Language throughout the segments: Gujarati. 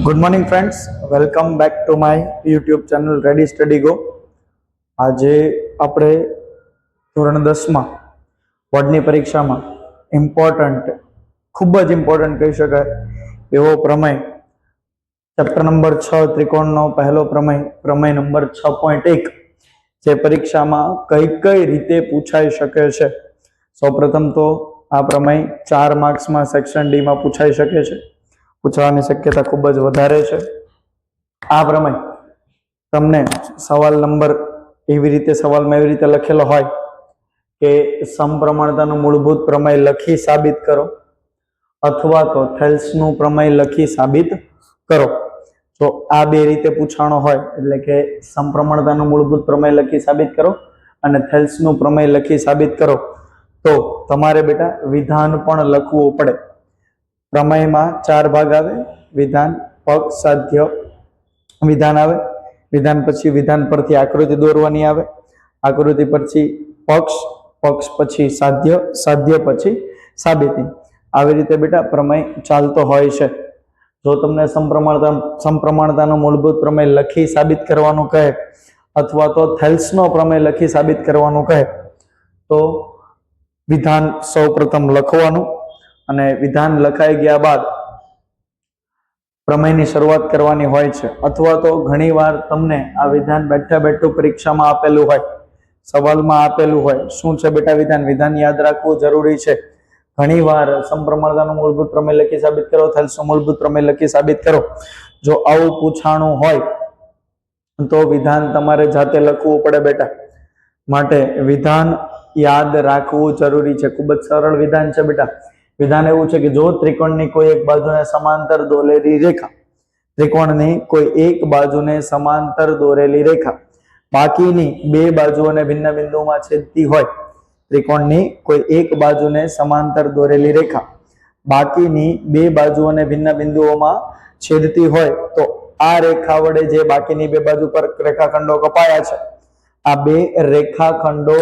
Good morning friends welcome back to my YouTube channel ready study go આજે આપણે ધોરણ દસમાં, બોર્ડની પરીક્ષામાં ઇમ્પોર્ટન્ટ ખૂબ જ ઇમ્પોર્ટન્ટ કહી શકાય એવો પ્રમેય ચેપ્ટર નંબર છ, ત્રિકોણનો પહેલો પ્રમેય પ્રમેય નંબર છ પોઈન્ટ એક, જે પરીક્ષામાં કઈ કઈ રીતે પૂછાઈ શકે છે. સૌપ્રથમ તો આ પ્રમેય ચાર માર્ક્સમાં સેક્શન ડીમાં પૂછાઈ શકે છે. પૂછવાની શક્યતા ખૂબ જ વધારે છે. આ પ્રમાણે તમને સવાલ નંબર એવી રીતે સવાલમાં એવી રીતે લખેલો હોય કે સમપ્રમાણતાનું મૂળભૂત પ્રમેય લખી સાબિત કરો અથવા તો થેલ્સનું પ્રમેય લખી સાબિત કરો. તો આ બે રીતે પૂછાણો હોય એટલે કે સમપ્રમાણતાનું મૂળભૂત પ્રમેય લખી સાબિત કરો અને થેલ્સનું પ્રમેય લખી સાબિત કરો તો તમારે બેટા વિધાન પણ લખવું પડે. પ્રમેયમાં ચાર ભાગ આવે. વિધાન પક્ષ સાધ્ય, વિધાન આવે. વિધાન પછી વિધાન પરથી આકૃતિ દોરવાની આવે. આકૃતિ પછી પક્ષ પક્ષ પછી સાધ્ય સાધ્ય પછી સાબિતી. આવી રીતે બેટા પ્રમેય ચાલતો હોય છે. જો તમને સંપ્રમાણતા, સંપ્રમાણતાનો મૂળભૂત પ્રમેય લખી સાબિત કરવાનું કહે, અથવા તો થેલ્સનો પ્રમેય લખી સાબિત કરવાનું કહે, તો વિધાન સૌ પ્રથમ લખવાનું. અને વિધાન લખાઈ ગયા બાદ પ્રમેયની શરૂઆત કરવાની હોય છે. અથવા તો ઘણીવાર તમને આ વિધાન બેઠા બેઠું પરીક્ષામાં આપેલું હોય, સવાલમાં આપેલું હોય, શું છે બેટા વિધાન? વિધાન યાદ રાખવું જરૂરી છે. ઘણીવાર સમપ્રમાણતાનું મૂળભૂત પ્રમેય લખી સાબિત કરો થેલ્સનું મૂળભૂત પ્રમેય લખી સાબિત કરો. જો આવું પૂછાણું હોય, તો વિધાન તમારે જાતે લખવું પડે બેટા. માટે વિધાન યાદ રાખવું જરૂરી છે. ખૂબ જ સરળ વિધાન છે બેટા. વિધાન એવું છે કે જો ત્રિકોણની કોઈ એક બાજુને સમાંતર દોરેલી રેખા, ત્રિકોણની કોઈ એક બાજુને સમાંતર દોરેલી રેખા બાકીની બે બાજુઓને ભિન્ન બિંદુમાં છેદતી હોય, ત્રિકોણની કોઈ એક બાજુને સમાંતર દોરેલી રેખા બાકીની બે બાજુઓને ભિન્ન બિંદુઓમાં છેદતી હોય, તો આ રેખા વડે જે બાકીની બે બાજુ પર રેખાખંડો કપાયા છે, આ બે રેખાખંડો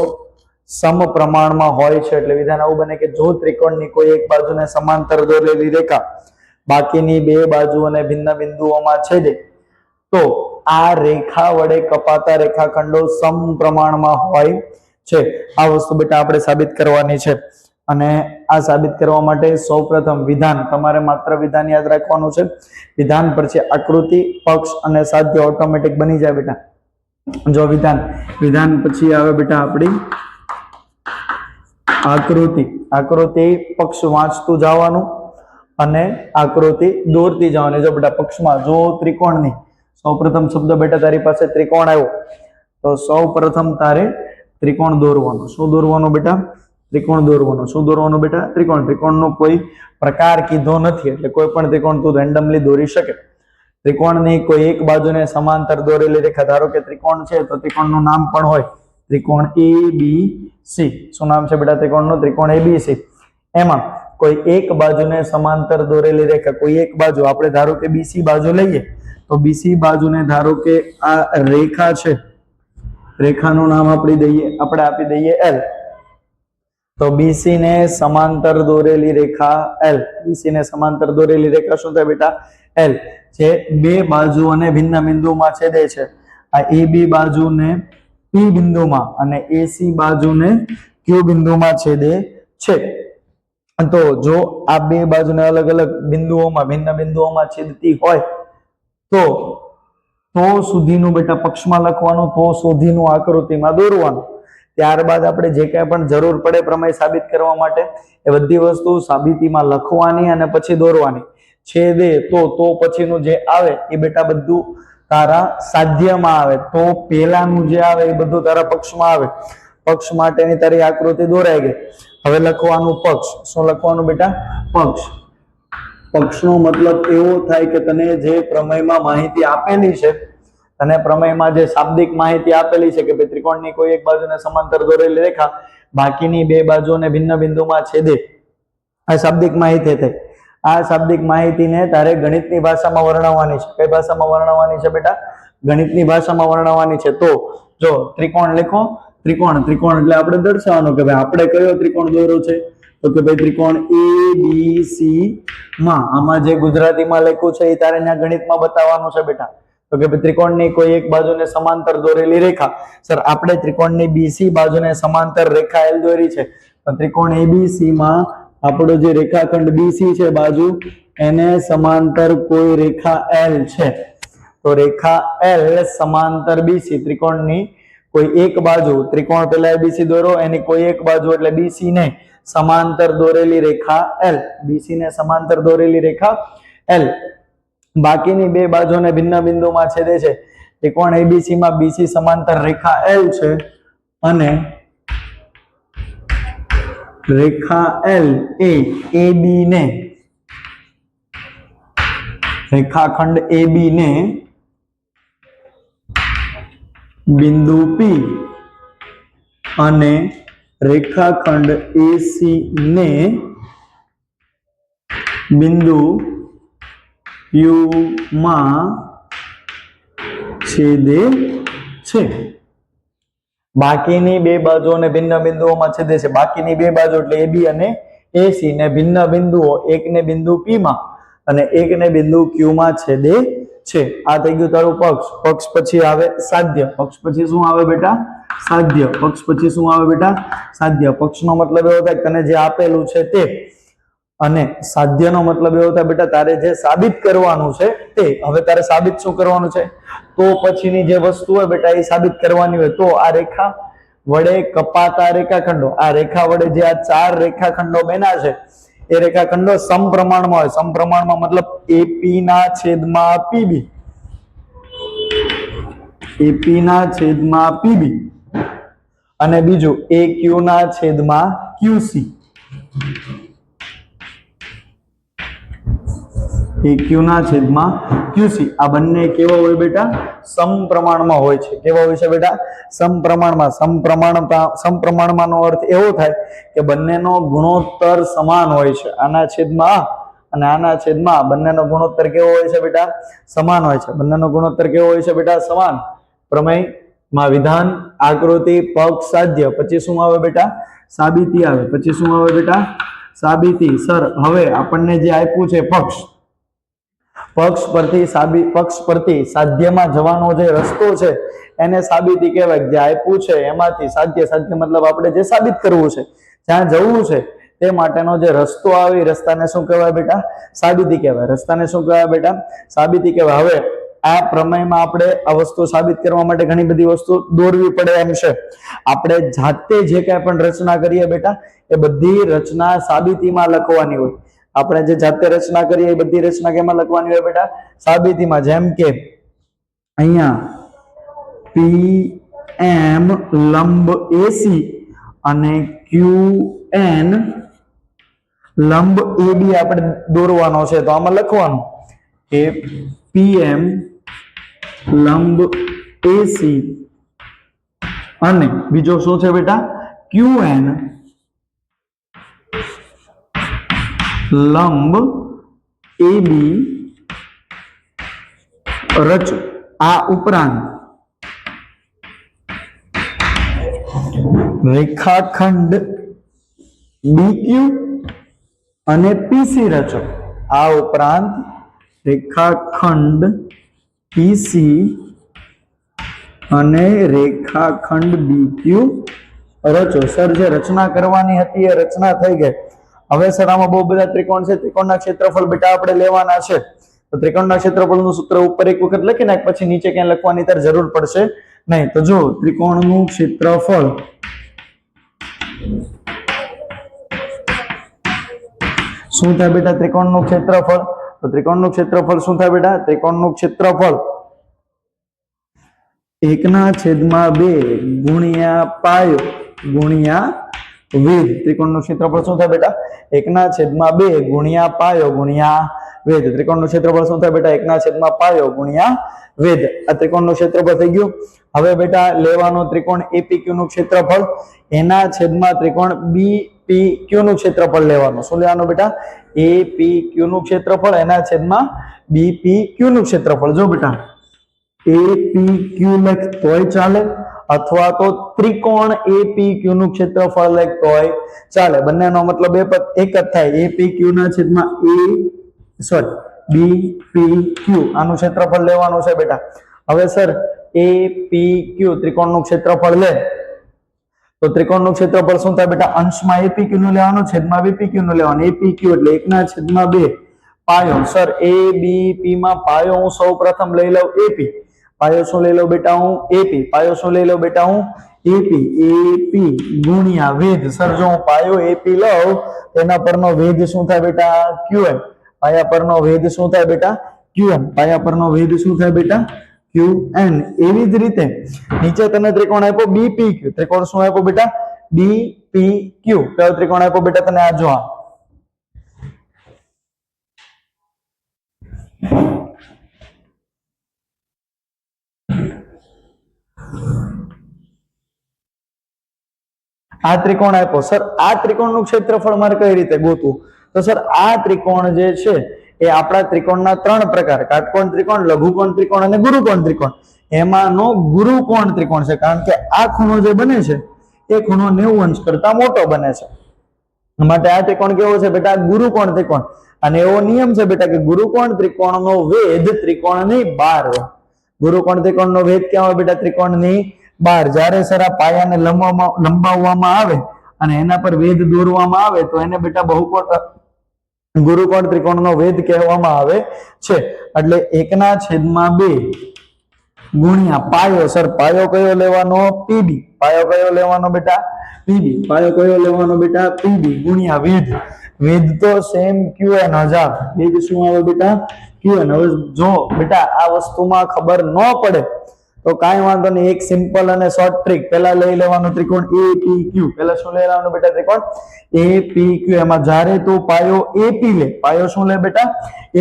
સમપ્રમાણમાં હોય છે એટલે વિધાન આવું બને કે જો ત્રિકોણની કોઈ એક બાજુને સમાંતર દોરેલી રેખા બાકીની બે બાજુઓને ભિન્ન બિંદુઓમાં છેદે, તો આ રેખા વડે કપાતા રેખાખંડો સમપ્રમાણમાં હોય છે. આ વસ્તુ બેટા આપણે સાબિત કરવાની છે. અને આ સાબિત કરવા માટે સૌપ્રથમ વિધાન તમારે માત્ર વિધાન યાદ રાખવાનું છે. વિધાન પછી આકૃતિ, પક્ષ અને સાધ્ય ઓટોમેટિક બની જાય બેટા. જો વિધાન વિધાન પછી આવે બેટા આપણી આકૃતિ. આકૃતિ પક્ષ વાંચતું જવાનું અને આકૃતિ દોરતી જવાની. જો બેટા પક્ષમાં જો ત્રિકોણની. સૌપ્રથમ શબ્દ બેટા તારી પાસે ત્રિકોણ આવ્યો. તો સૌ પ્રથમ તારે ત્રિકોણ દોરવાનું. શું દોરવાનું બેટા? ત્રિકોણ દોરવાનું. શું દોરવાનું બેટા? ત્રિકોણ. ત્રિકોણનો કોઈ પ્રકાર કીધો નથી. એટલે કોઈ પણ ત્રિકોણ તું રેન્ડમલી દોરી શકે. ત્રિકોણની કોઈ એક બાજુને સમાંતર દોરેલી રેખા. ધારો કે ત્રિકોણ છે તો ત્રિકોણનું નામ પણ હોય. ત્રિકોણ એ બી સી શું નામ છે બેટા ત્રિકોણનું? ત્રિકોણ એ બી સી એમાં કોઈ એક બાજુને સમાંતર દોરેલી રેખા, કોઈ એક બાજુ, આપણે ધારો કે બીસી બાજુ લઈએ, તો બીસી બાજુને ધારો કે આ રેખા છે, રેખાનું નામ આપી દઈએ, આપણે આપી દઈએ એલ તો બીસી ને સમાંતર દોરેલી રેખા એલ બીસી ને સમાંતર દોરેલી રેખા શું થાય બેટા? એલ જે બે બાજુઓને ભિન્ન બિંદુમાં છેદે છે. આ એ બી બાજુને પી બિંદુમાં અને એસી બાજુને ક્યુ બિંદુમાં છેદે છે. તો જો આ બે બાજુને અલગ અલગ બિંદુઓમાં, ભિન્ન બિંદુઓમાં છેદતી હોય, તો તો સુધીનું બેટા પક્ષમાં લખવાનું, તો સુધીનું આકૃતિમાં દોરવાનું. ત્યારબાદ આપણે જે કાંઈ પણ જરૂર પડે પ્રમેય સાબિત કરવા માટે, એ બધી વસ્તુ સાબિતીમાં લખવાની અને પછી દોરવાની. છેદે તો તો પછીનું જે આવે, એ બેટા બધું તારા સાધ્યમાં આવે, તો પેલાનું જે આવે એ બધું તારા પક્ષમાં આવે. પક્ષ માટેની તારી આકૃતિ દોરાઈ ગઈ. હવે લખવાનું પક્ષ. શું લખવાનું બેટા? પક્ષ. પક્ષનો મતલબ એવો થાય કે તને જે પ્રમેયમાં માહિતી આપેલી છે, તને પ્રમેયમાં જે શાબ્દિક માહિતી આપેલી છે કે ભાઈ ત્રિકોણની કોઈ એક બાજુને સમાંતર દોરેલી રેખા, બાકીની બે બાજુને ભિન્ન બિંદુમાં છેદે. આ શાબ્દિક માહિતી થઈ. આ શાબ્દિક માહિતીને તારે ગણિતની ભાષામાં વર્ણવવાની છે. કઈ ભાષામાં વર્ણવવાની છે બેટા? ગણિતની ભાષામાં વર્ણવવાની છે. તો જો ત્રિકોણ લખો. ત્રિકોણ ત્રિકોણ એટલે આપણે દર્શાવવાનું કે ભાઈ આપણે કયો ત્રિકોણ દોરો છે? તો કે ભાઈ ત્રિકોણ એ બી સી માં. આમાં જે ગુજરાતીમાં લખ્યું છે એ તારે ગણિતમાં બતાવવાનું છે બેટા. તો કે ભાઈ ત્રિકોણની કોઈ એક બાજુને સમાંતર દોરેલી રેખા. સર, આપણે ત્રિકોણની બીસી બાજુને સમાંતર રેખા એલ દોરી છે. પણ ત્રિકોણ એબીસી માં આપણો જે રેખાખંડ બીસી છે બાજુ, એને સમાંતર કોઈ રેખા એલ છે. તો રેખા એલ સમાંતર બીસી ત્રિકોણની કોઈ એક બાજુ, ત્રિકોણ પેલા એબીસી દોરો, એની કોઈ એક બાજુ એટલે બીસી ને સમાંતર દોરેલી રેખા એલ બીસી ને સમાંતર દોરેલી રેખા એલ બાકીની બે બાજુને ભિન્ન બિંદુમાં છેદે છે. ત્રિકોણ એબીસી માં બીસી સમાંતર રેખા એલ છે અને રેખા એલ એ AB ને. રેખાખંડ AB ને. બિંદુ P અને રેખાખંડ AC ને. બિંદુ યુમાં છેદે છે. બાકીની બે બાજુઓને ભિન્ન બિંદુઓમાં છેદે છે. બાકીની બે બાજુ એટલે એબી અને એસી ને ભિન્ન બિંદુઓ, એકને બિંદુ માં અને એકને બિંદુ ક્યુમાં છેદે છે. આ થઈ ગયું તારું પક્ષ. પક્ષ પછી આવે સાધ્ય. પક્ષ પછી શું આવે બેટા? સાધ્ય. પક્ષ પછી શું આવે બેટા? સાધ્ય. પક્ષનો મતલબ એવો થાય તને જે આપેલું છે તે અને સાધ્યનો મતલબ એવો થાય, બેટા, તારે જે સાબિત કરવાનું છે તે, હવે તારે સાબિત શું કરવાનું છે? તો પછીની જે વસ્તુ હોય બેટા, એ સાબિત કરવાની હોય. તો આ રેખા વડે કપાતા રેખાખંડો. આ રેખા વડે જે આ ચાર રેખાખંડો બન્યા છે, એ રેખાખંડો સમપ્રમાણમાં હોય. સમપ્રમાણમાં મતલબ એપી ના છેદમાં પીબી એપી ના છેદમાં પીબી અને બીજું એ ક્યુ ના છેદમાં ક્યુસી એક્યુ ના છેદમાં ક્યુસી આ બંને કેવા હોય બેટા? સમપ્રમાણમાં હોય છે. કેવા હોય છે બેટા? સમપ્રમાણમાં. સમપ્રમાણતા, સમપ્રમાણમાંનો અર્થ એવો થાય કે બંનેનો ગુણોત્તર સમાન હોય છે. આના છેદમાં, અને આના છેદમાં બંનેનો ગુણોત્તર કેવો હોય છે બેટા? સમાન હોય છે. બંનેનો ગુણોત્તર કેવો હોય છે બેટા? સમાન. પ્રમેયમાં વિધાન, આકૃતિ પક્ષ સાધ્ય પછી શું આવે બેટા? સાબિતી આવે. પછી શું આવે બેટા? સાબિતી. સર, હવે આપણને જે આપ્યું છે પક્ષ પક્ષ પરથી સાબિત પક્ષ પરથી સાધ્યમાં જવાનો જે રસ્તો છે, એને સાબિતી કહેવાય. જે આપ્યું છે, એમાંથી સાધ્ય સાધ્ય મતલબ આપણે જે સાબિત કરવું છે, જ્યાં જવું છે, તે માટેનો જે રસ્તો આવે, એ રસ્તાને શું કહેવાય બેટા? સાબિતી કહેવાય. રસ્તાને શું કહેવાય બેટા? સાબિતી કહેવાય. હવે આ પ્રમેયમાં આપણે આ વસ્તુ સાબિત કરવા માટે ઘણી બધી વસ્તુ દોરવી પડે એમ છે. આપણે જાતે જે કાંઈ પણ રચના કરીએ બેટા, એ બધી રચના સાબિતીમાં લખવાની હોય. આપણે જે જાતે રચના કરીએ એ બધી રચના કેમાં લખવાની હોય બેટા? સાબિતીમાં જેમ કે અહીંયા પી એમ લંબ એસી અને ક્યુ એન લંબ એબી આપણે દોરવાનો છે. તો આમાં લખવાનું કે પીએમ લંબ એસી અને બીજો શું છે બેટા? ક્યુ એન એ બી, રચો, આ ઉપરાંત. રેખાખંડ બીક્યુ અને પીસી રચો. આ ઉપરાંત રેખાખંડ પીસી અને રેખાખંડ બીક્યુ રચો. સર, જે રચના કરવાની હતી એ રચના થઈ ગઈ. હવે સર, આમાં બહુ બધા ત્રિકોણ છે. ત્રિકોણના ક્ષેત્રફળ બેટા આપણે લેવાના છે. તો ત્રિકોણના ક્ષેત્રફળનું સૂત્ર ઉપર એક વખત લખી નાખ, પછી નીચે ક્યાં લખવાની તાર જરૂર પડશે નહીં. તો જો, ત્રિકોણનું ક્ષેત્રફળ શું થાય બેટા? ત્રિકોણનું ક્ષેત્રફળ. તો ત્રિકોણનું ક્ષેત્રફળ શું થાય બેટા? ત્રિકોણનું ક્ષેત્રફળ એકના છેદમાં બે ગુણ્યા પાયો ગુણ્યા વેધ ત્રિકોણનું ક્ષેત્રફળ શું થાય બેટા? એકના છેદમાં બે ગુણ્યા પાયો ગુણ્યા વેધ ત્રિકોણનું ક્ષેત્રફળ શું થાય બેટા? એકના છેદમાં પાયો ગુણ્યા વેધ આ ત્રિકોણનું ક્ષેત્રફળ થઈ ગયું. હવે બેટા લેવાનો ત્રિકોણ એપીક્યુ નું ક્ષેત્રફળ. એના છેદમાં ત્રિકોણ બીપીક્યુ નું ક્ષેત્રફળ લેવાનું. શું લેવાનું બેટા? એપીક્યુ નું ક્ષેત્રફળ. એના છેદમાં બીપીક્યુ નું ક્ષેત્રફળ. જો બેટા એ પી ક્યુ લખ તોય ચાલે. અથવા તો ત્રિકોણ એપીક્યુ નું ક્ષેત્રફળ લખતો હોય. ચાલે, બંનેનો મતલબ એ એક જ થાય. એપીક્યુ ના છેદમાં એ સોરી બી પી ક્યુ આનું ક્ષેત્રફળ લેવાનું છે બેટા. હવે સર એ પી ક્યુ ત્રિકોણનું ક્ષેત્રફળ લે. તો ત્રિકોણનું ક્ષેત્રફળ શું થાય બેટા? અંશમાં એપી નું લેવાનું, છેદમાં બીપી ક્યુ નું લેવાનું. એપી ક્યુ એટલે એકના છેદમાં બે. પાયો. સર એ બી પી માં પાયો હું સૌ પ્રથમ લઈ લઉં એપી પાયો શું લઈ લો બેટા હું એપી પાયો શું લઈ લો બેટા હું એપી એપી ગુણ્યા વેધ. સર, જો હું પાયો એપી લઉં તેના પરનો વેધ શું થાય બેટા? ક્યુએમ પાયા પરનો વેધ શું થાય બેટા? ક્યુએમ પાયા પરનો વેધ શું થાય બેટા? ક્યુ એન એવી જ રીતે નીચે તને ત્રિકોણ આપ્યો બીપી ક્યુ ત્રિકોણ શું આપ્યો બેટા? બી પી ક્યુ કયો ત્રિકોણ આપ્યો બેટા તને? આ જો આ. આ ત્રિકોણ આપ્યો. સર, આ ત્રિકોણનું ક્ષેત્રફળ મારે કઈ રીતે ગોતવું? તો સર, આ ત્રિકોણ જે છે, એ આપણા ત્રિકોણના ત્રણ પ્રકાર, કાટકોણ ત્રિકોણ, લઘુકોણ ત્રિકોણ અને ગુરુકોણ ત્રિકોણ. એમાંનો ગુરુકોણ ત્રિકોણ છે, કારણ કે આ ખૂણો જે બને છે, એ ખૂણો નેવું અંશ કરતા મોટો બને છે. માટે આ ત્રિકોણ કેવો છે બેટા? ગુરુકોણ ત્રિકોણ. અને એવો નિયમ છે બેટા કે ગુરુકોણ ત્રિકોણનો વેધ ત્રિકોણની બાર ગુરુકોણ ત્રિકોણનો વેધ ક્યાં હોય બેટા? ત્રિકોણની બાર જ્યારે સર આ પાયાને લંબાવવામાં લંબાવવામાં આવે અને એના પર વેધ દોરવામાં આવે તો એને બેટા બહુકોણ ગુરુકોણ ત્રિકોણનો વેધ કહેવામાં આવે છે. એટલે એકના છેદમાં બે ગુણ્યા પાયો. સર, પાયો કયો લેવાનો? પીબી. પાયો કયો લેવાનો બેટા? પીબી. પાયો કયો લેવાનો બેટા? પીબી. ગુણ્યા વેધ વેધ તો સેમ ક્યુ એન હજાર. વેધ શું આવે બેટા? ક્યુ એન હવે જો બેટા આ વસ્તુમાં ખબર ન પડે તો કાંઈ વાંધો નહીં, એક સિમ્પલ અને શોર્ટ ટ્રીક પહેલા લઈ લેવાનું ત્રિકોણ એ પી ક્યુ પહેલા શું લઈ લેવાનું બેટા ત્રિકોણ? એ પી ક્યુ એમાં જ્યારે તું પાયો એપી લે, પાયો શું લે બેટા?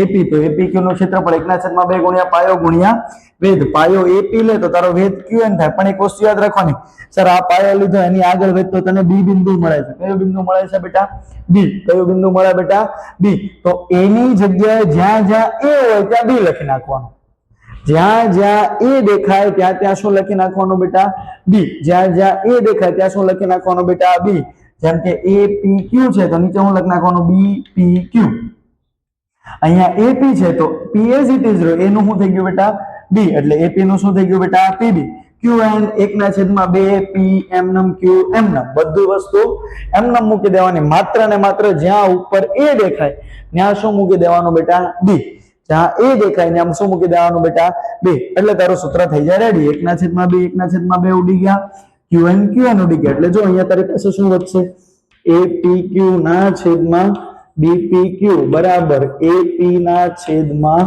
એપી તો એપી ક્યુ નું ક્ષેત્રફળ એકના છેદમાં બે ગુણ્યા પાયો ગુણ્યા વેધ પાયો એપી લે તો તારો વેધ ક્યુ એન થાય. પણ એક વસ્તુ યાદ રાખવાની. સર, આ પાયો લીધો, એની આગળ વેધ તો તને બી બિંદુ મળે છે. કયો બિંદુ મળે છે બેટા? બી કયો બિંદુ મળે બેટા? બી તો એની જગ્યાએ જ્યાં જ્યાં એ હોય, ત્યાં બી લખી નાખવાનું. જ્યાં જ્યાં એ દેખાય, ત્યાં ત્યાં શું લખી નાખવાનું બેટા? બી જ્યાં જ્યાં એ દેખાય, ત્યાં શું લખી નાખવાનું બેટા? બી જેમ કે એ પી ક્યુ છે, તો નીચે હું લખી નાખવાનું? બી પી ક્યુ અહીંયા એપી છે, તો પી એઝ ઇટ ઇઝ રહ્યો. એનું શું થઈ ગયું બેટા? બી એટલે એપી નું શું થઈ ગયું બેટા? પીબી ક્યુ એન એકના છેદમાં બે પી એમ નમ ક્યુ એમ નમ બધું વસ્તુ એમ નમ મૂકી દેવાની. માત્ર ને માત્ર જ્યાં ઉપર એ દેખાય, ત્યાં શું મૂકી દેવાનું બેટા? બી જ્યાં એ દેખાય ને આમ શું મૂકી દેવાનું બેટા? બે, એટલે તારું સૂત્ર થઈ જાય રેડી એકના છેદમાં બે, એકના છેદમાં બે ઉડી ગયા. ક્યુ એન ક્યુ એન ઉડી ગયા. એટલે જો અહીંયા તારી પાસે શું વધશે? એ પી ક્યુ ના છેદમાં બીપી ક્યુ બરાબર. એ પી ના છેદમાં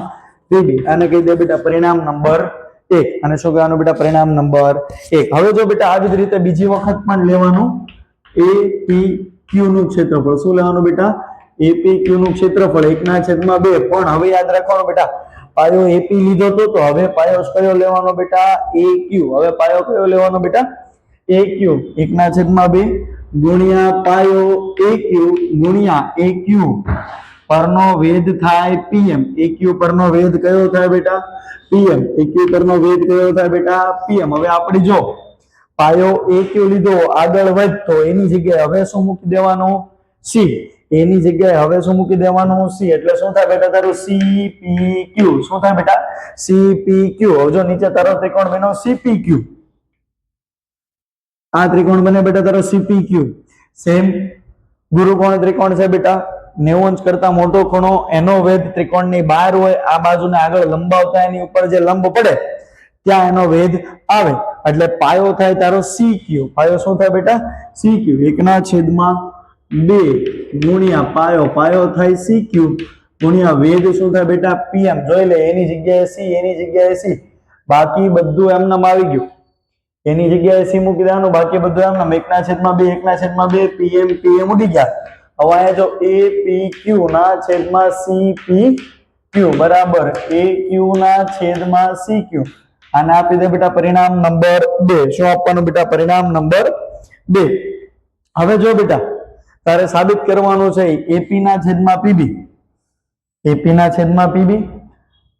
બીબી આને કહી દે બેટા પરિણામ નંબર એક. અને શું કહેવાનું બેટા? પરિણામ નંબર એક. હવે જો બેટા આવી જ રીતે બીજી વખત પણ લેવાનું. એ પી ક્યુ નું ક્ષેત્રફળ. શું લેવાનું બેટા? એપી ક્યુ નું ક્ષેત્રફળ એકના છેદમાં બે. પણ હવે યાદ રાખવાનું બેટા, પાયો એપી લીધો તો તો હવે પાયો કયો લેવાનો બેટા? એ ક્યુ હવે પાયો કયો લેવાનો બેટા? એ ક્યુ એકના છેદમાં બે ગુણ્યા પાયો એ ક્યુ ગુણ્યા એ ક્યુ પરનો વેધ થાય પીએમ એ ક્યુ પરનો વેધ કયો થાય બેટા? પીએમ એ ક્યુ પરનો વેધ કયો થાય બેટા? પીએમ હવે આપણે જો, પાયો એ ક્યુ લીધો, આગળ વધતો, એની જગ્યાએ હવે શું મૂકી દેવાનું? સી એની જગ્યાએ હવે શું મૂકી દેવાનું? સી એટલે શું થાય બેટા તારું? સી પી ક્યુ શું થાય બેટા? સી પી ક્યુ હવે જો નીચે તારો ત્રિકોણ બન્યો સીપી ક્યુ આ ત્રિકોણ બને બેટા તારો સીપી ક્યુ સેમ ગુરુકોણ ત્રિકોણ છે બેટા. નેવું અંશ કરતા મોટો ખૂણો. એનો વેધ ત્રિકોણની બહાર હોય. આ બાજુને આગળ લંબાવતા એની ઉપર જે લંબ પડે, ત્યાં એનો વેધ આવે. એટલે પાયો થાય તારો સી ક્યુ પાયો શું થાય બેટા? સી ક્યુ એકના છેદમાં બે ગુણ્યા પાયો પાયો થાય સી ક્યુ ગુણ્યા વેગ શું થાય બેટા? પીએમ જોઈ લે, એની જગ્યાએ સી એની જગ્યાએ સી બાકી બધું એમનામ આવી ગયું. એની જગ્યાએ સી મૂકી દેવાનું, બાકી બધું એમના એકના છેદમાં બે, એકના છેદમાં બે પીએમ પીએમ ઉડી ગયા. હવે અહીંયા જો એ પી ક્યુ ના છેદમાં સી પી ક્યુ બરાબર. એ ક્યુ ના છેદમાં સી ક્યુ આને આપી દે બેટા પરિણામ નંબર બે. શું આપવાનું બેટા? પરિણામ નંબર બે. હવે જો બેટા તારે સાબિત કરવાનું છે એપી ના છેદમાં પીબી એપી ના છેદમાં પીબી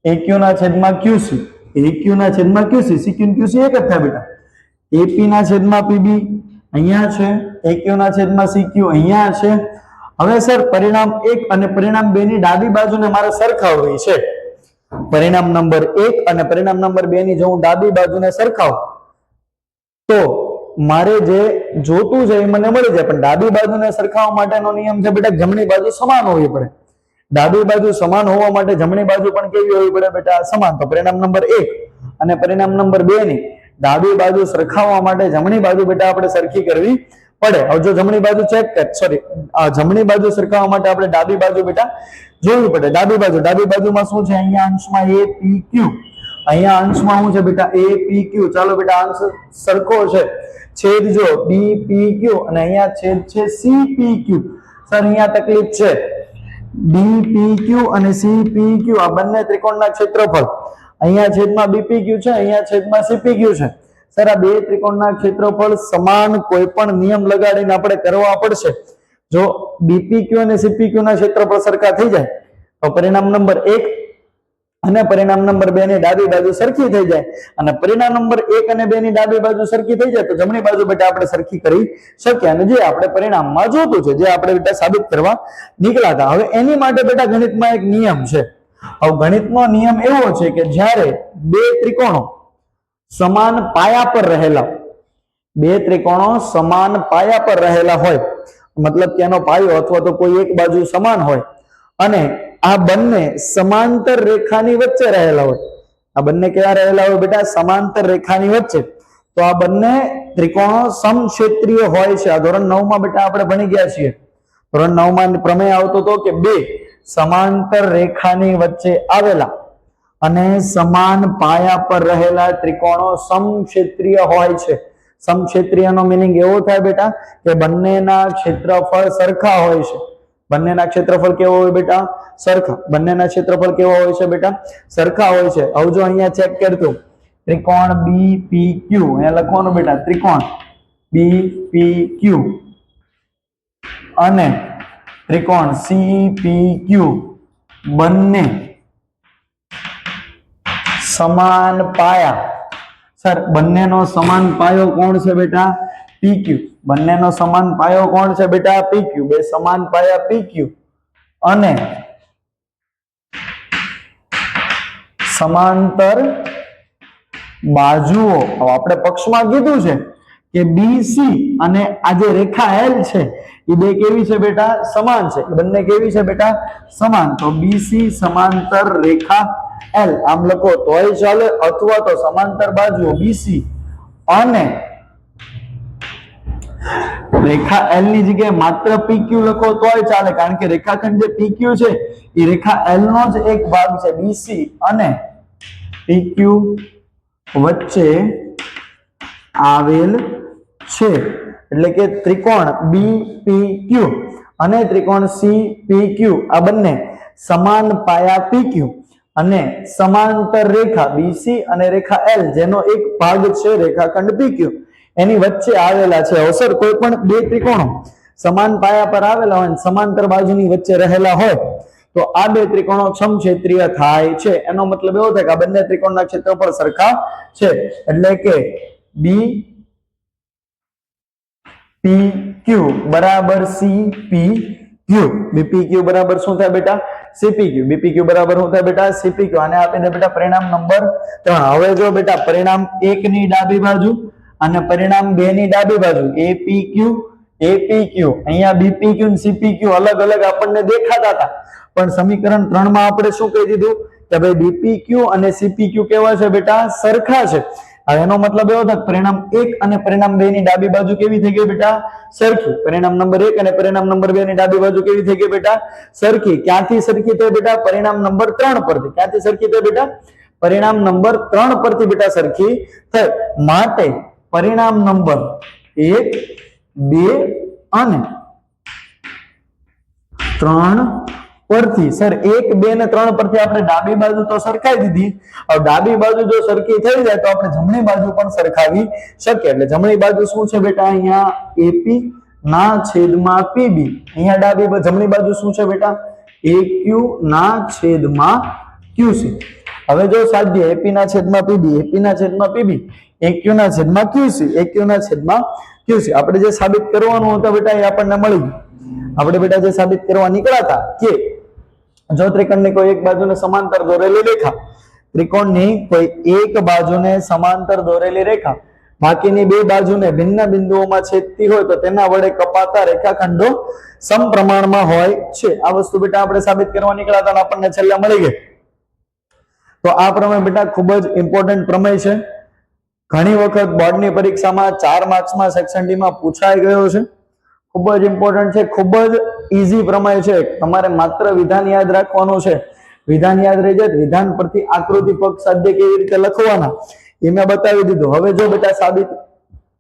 એક્યુ ના છેદમાં ક્યુસી એક્યુ ના છેદમાં ક્યુસી સીક્યુ ક્યુસી એક જ થાય બેટા. એપી ના છેદમાં પીબી અહીંયા છે એક્યુ ના છેદમાં સીક્યુ અહીંયા છે. હવે સર, પરિણામ એક અને પરિણામ બે ની ડાબી બાજુને મારે સરખાવવી છે. પરિણામ નંબર એક અને પરિણામ નંબર બે ની જો હું ડાબી બાજુને સરખાવું, તો મારે જે જોતું છે એ મને મળી જાય, પણ ડાબી બાજુને સરખાવવા માટેનો નિયમ છે બેટા, જમણી બાજુ સમાન હોવી પડે. ડાબી બાજુ સમાન હોવા માટે જમણી બાજુ પણ કેવી હોવી પડે બેટા? સમાન. તો પરિણામ નંબર એક અને પરિણામ નંબર બે ની ડાબી બાજુ સરખાવવા માટે જમણી બાજુ બેટા આપણે સરખી કરવી પડે. હવે જો જમણી બાજુ ચેક કર સોરી જમણી બાજુ સરખાવવા માટે આપણે ડાબી બાજુ બેટા જોવી પડે. ડાબી બાજુ, ડાબી બાજુમાં શું છે? અહીંયા અંશમાં એ, પી, ક્યુ. અહીંયા અંશમાં શું છે બેટા? A, P, Q. ચાલો બેટા, અંશ સરખો છે. છેદ જો બી પી ક્યુ અને અહીંયા છેદ છે સી પી ક્યુ સર અહીંયા તકલીફ છે. બી પી ક્યુ અને સી પી ક્યુ આ બંને ત્રિકોણના ક્ષેત્રફળ. અહીંયા છેદમાં બીપી ક્યુ છે, અહીંયા છેદમાં સીપી ક્યુ છે. સર આ બે ત્રિકોણના ક્ષેત્રફળ સમાન કોઈ પણ નિયમ લગાડીને આપણે કરવા પડશે. જો બીપી ક્યુ અને સીપી ક્યુ ના ક્ષેત્રફળ સરખા થઈ જાય, તો પરિણામ નંબર એક અને પરિણામ નંબર બે ની ડાબી બાજુ સરખી થઈ જાય. અને પરિણામ નંબર એક અને બે ની ડાબી બાજુ સરખી થઈ જાય તો જમણી બાજુ બેટા આપણે સરખી કરી શકીએ. અને જે આપણે પરિણામમાં જોતું છે, જે આપણે બેટા સાબિત કરવા નીકળ્યા હતા. હવે એની માટે બેટા ગણિતમાં એક નિયમ છે. હવે ગણિતનો નિયમ એવો છે કે જ્યારે બે ત્રિકોણો સમાન પાયા પર રહેલા, બે ત્રિકોણો સમાન પાયા પર રહેલા હોય, મતલબ કે એનો પાયો અથવા તો કોઈ એક બાજુ સમાન હોય, અને આ બંને સમાંતર રેખાની વચ્ચે રહેલા હોય. આ બંને કેવા રહેલા હોય બેટા? સમાંતર રેખાની વચ્ચે. તો આ બંને ત્રિકોણો સમક્ષેત્રીય હોય છે. આ ધોરણ નવમાં બેટા આપણે ભણી ગયા છીએ. ધોરણ નવમાં પ્રમેય આવતો હતો કે બે સમાંતર રેખાની વચ્ચે આવેલા અને સમાન પાયા પર રહેલા ત્રિકોણો સમક્ષેત્રીય હોય છે. સમક્ષેત્રીયનો મિનિંગ એવો થાય બેટા કે બંનેના ક્ષેત્રફળ સરખા હોય છે. બંનેના ક્ષેત્રફળ કેવો હોય બેટા? સરખા. બંનેના ક્ષેત્રફળ કેવા હોય છે બેટા? સરખા હોય છે. હવે જો અહીંયા ચેક કરતું ત્રિકોણ બી પી ક્યુ અહીંયા લખવાનું બેટા, ત્રિકોણ બી પી ક્યુ અને ત્રિકોણ સી પી ક્યુ બંને સમાન પાયા. સર, બંનેનો સમાન પાયો કોણ છે બેટા? પીક્યુ બંનેનો સમાન પાયો કોણ છે બેટા? PQ બે સમાન પાયા PQ અને સમાંતર બાજુઓ. આપણે પક્ષમાં કીધું છે કે બીસી અને આ જે રેખા એલ છે, એ બે કેવી છે બેટા? સમાન છે. બંને કેવી છે બેટા? સમાન. તો બીસી સમાંતર રેખા એલ આમ લખો, તોય ચાલે અથવા તો સમાંતર બાજુઓ બીસી અને રેખા એલની જગ્યાએ માત્ર પીક્યુ લખો તોય ચાલે, કારણ કે રેખાખંડ જે પીક્યુ છે, એ રેખા એલ નો જ એક ભાગ છે બીસી અને પીક્યુ વચ્ચે આવેલ છે. એટલે કે ત્રિકોણ બી પી ક્યુ અને ત્રિકોણ સી પી ક્યુ આ બંને સમાન પાયા પી અને સમાંતર રેખા બીસી અને રેખા એલ જેનો એક ભાગ છે રેખાખંડ પી એની વચ્ચે આવેલા છે. અવસર કોઈ પણ બે ત્રિકોણો સમાન પાયા પર આવેલા હોય સમાંતર બાજુની વચ્ચે રહેલા હોય, તો આ બે ત્રિકોણો સમક્ષેત્રીય થાય છે. એનો મતલબ એવો થાય કે આ બંને ત્રિકોણના ક્ષેત્રફળ સરખા છે. એટલે કે બી પી ક્યુ બરાબર C P Q B P Q બરાબર શું થાય બેટા? સીપી ક્યુ બીપી ક્યુ બરાબર શું થાય બેટા? સીપી ક્યુ આને આપીને બેટા પરિણામ નંબર ત્રણ. હવે જો બેટા પરિણામ એક ની ડાબી બાજુ અને પરિણામ બે ની ડાબી બાજુ A P Q A P Q અહીંયા B P Q C P Q અલગ અલગ આપણને દેખાતા હતા. પણ સમીકરણ ત્રણમાં આપણે શું કહી દીધું? કે ભાઈ બીપી ક્યુ અને સીપી ક્યુ કેવા છે બેટા? સરખા છે. એનો મતલબ એવો થાય પરિણામ એક અને પરિણામ બે ની ડાબી બાજુ કેવી થઈ ગઈ બેટા? સરખી. પરિણામ નંબર એક અને પરિણામ નંબર બે ની ડાબી બાજુ કેવી થઈ ગઈ બેટા? સરખી. ક્યાંથી સરખી થઈ બેટા? પરિણામ નંબર ત્રણ પરથી. ક્યાંથી સરખી થઈ બેટા? પરિણામ નંબર ત્રણ પરથી બેટા સરખી થઈ. માટે પરિણામ નંબર એક, બે અને ત્રણ પરથી. સર, એક, બે ને ત્રણ પરથી આપણે ડાબી બાજુ તો સરખાઈ દીધી. ડાબી બાજુ જો સરખી થઈ જાય તો આપણે જમણી બાજુ પણ સરખાવી શકીએ. એટલે જમણી બાજુ શું છે બેટા? અહીંયા એપી ના છેદમાં પીબી અહીંયા ડાબી જમણી બાજુ શું છે બેટા? એક્યુ ના છેદમાં ક્યુસી હવે જો સાધ્ય એપી ના છેદમાં પીબી એપી ના છેદમાં પીબી એક્યુ ના છેદમાં ક્યુસી એક્યુ ના છેદમાં ક્યુસી આપણે જે સાબિત કરવાનું હતું બેટા એ આપણને મળી ગયું. આપણે બેટા જે સાબિત કરવા નીકળ્યા હતા કે જો ત્રિકોણની કોઈ એક બાજુને સમાંતર દોરેલી રેખા, ત્રિકોણની કોઈ એક બાજુને સમાંતર દોરેલી રેખા, બાકીની બે બાજુને ભિન્ન બિંદુઓમાં છેદતી હોય તો તેના વડે કપાતા રેખાખંડો સમપ્રમાણમાં હોય છે. આ વસ્તુ બેટા આપણે સાબિત કરવા નીકળ્યા હતા આપણને છેલ્લે મળી ગઈ. તો આ પ્રમેય બેટા ખૂબ જ ઇમ્પોર્ટન્ટ પ્રમેય છે. ઘણી વખત બોર્ડની પરીક્ષામાં ચાર માર્ક્સમાં સેક્શન ડીમાં પૂછાઈ ગયો છે. ખૂબ જ ઇમ્પોર્ટન્ટ છે, ખૂબ જ ઇઝી પ્રમેય છે. તમારે માત્ર વિધાન યાદ રાખવાનું છે. વિધાન યાદ રહી જાય વિધાન પરથી આકૃતિ પક્ષ સાધ્ય કેવી રીતે લખવાના? એ મેં બતાવી દીધું. હવે જો બેટા સાબિત,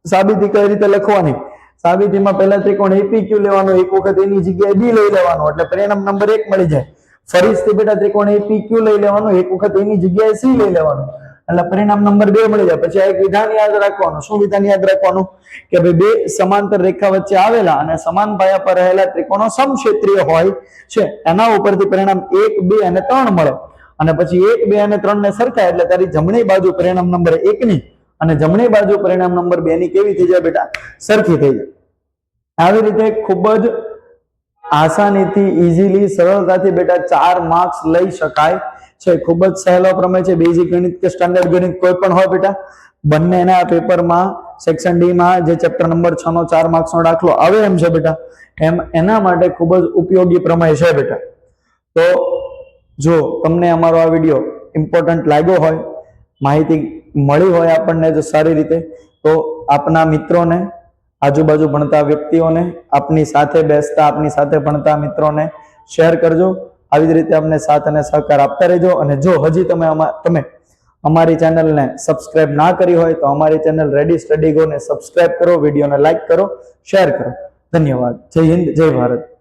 સાબિતી કઈ રીતે લખવાની? સાબિતીમાં પહેલા ત્રિકોણ એપીક્યુ લેવાનો, એક વખત એની જગ્યાએ બી લઈ લેવાનો. એટલે પરિણામ નંબર એક મળી જાય. ફરીથી બેટા ત્રિકોણ એપીક્યુ લઈ લેવાનું, એક વખત એની જગ્યાએ સી લઈ લેવાનું. એટલે પરિણામ નંબર બે મળી જાય. પછી આ એક વિધાન યાદ રાખવાનું. શું વિધાન યાદ રાખવાનું? કે ભાઈ બે સમાંતર રેખા વચ્ચે આવેલા અને સમાન પાયા પર રહેલા ત્રિકોણો સમક્ષેત્રીય હોય છે. એના ઉપરથી પરિણામ એક, બે અને ત્રણ મળે. અને પછી એક, બે અને ત્રણ ને સરખાય, એટલે તારી જમણી બાજુ પરિણામ નંબર એક ની અને જમણી બાજુ પરિણામ નંબર બે ની કેવી થઈ જાય બેટા? સરખી થઈ જાય. આવી રીતે ખૂબ જ આસાનીથી ઇઝીલી સરળતાથી બેટા ચાર માર્ક્સ લઈ શકાય છે. ખૂબ જ સહેલો પ્રમેય છે. બેઝિક ગણિત કે સ્ટાન્ડર્ડ ગણિત કોઈ પણ હોય બેટા. બંનેના પેપરમાં સેક્શન ડીમાં જે ચેપ્ટર નંબર છ નો ચાર માર્ક્સનો દાખલો આવે એમ છે બેટા, એમ એના માટે ખૂબ જ ઉપયોગી પ્રમેય છે બેટા. તો જો તમને અમારો આ વીડિયો ઇમ્પોર્ટન્ટ લાગ્યો હોય, માહિતી મળી હોય આપણને જો સારી રીતે, તો આપના મિત્રોને આજુબાજુ ભણતા વ્યક્તિઓને, આપની સાથે બેસતા, આપની સાથે ભણતા મિત્રોને શેર કરજો. આવી જ રીતે અમને સાથ અને સહકાર આપતા રહેજો. અને જો હજી તમે તમે અમારી ચેનલને સબસ્ક્રાઇબ ના કરી હોય તો અમારી ચેનલ રેડી સ્ટડી ગોને સબસ્ક્રાઇબ કરો, વિડીયોને લાઈક કરો શેર કરો. ધન્યવાદ. જય હિન્દ, જય ભારત.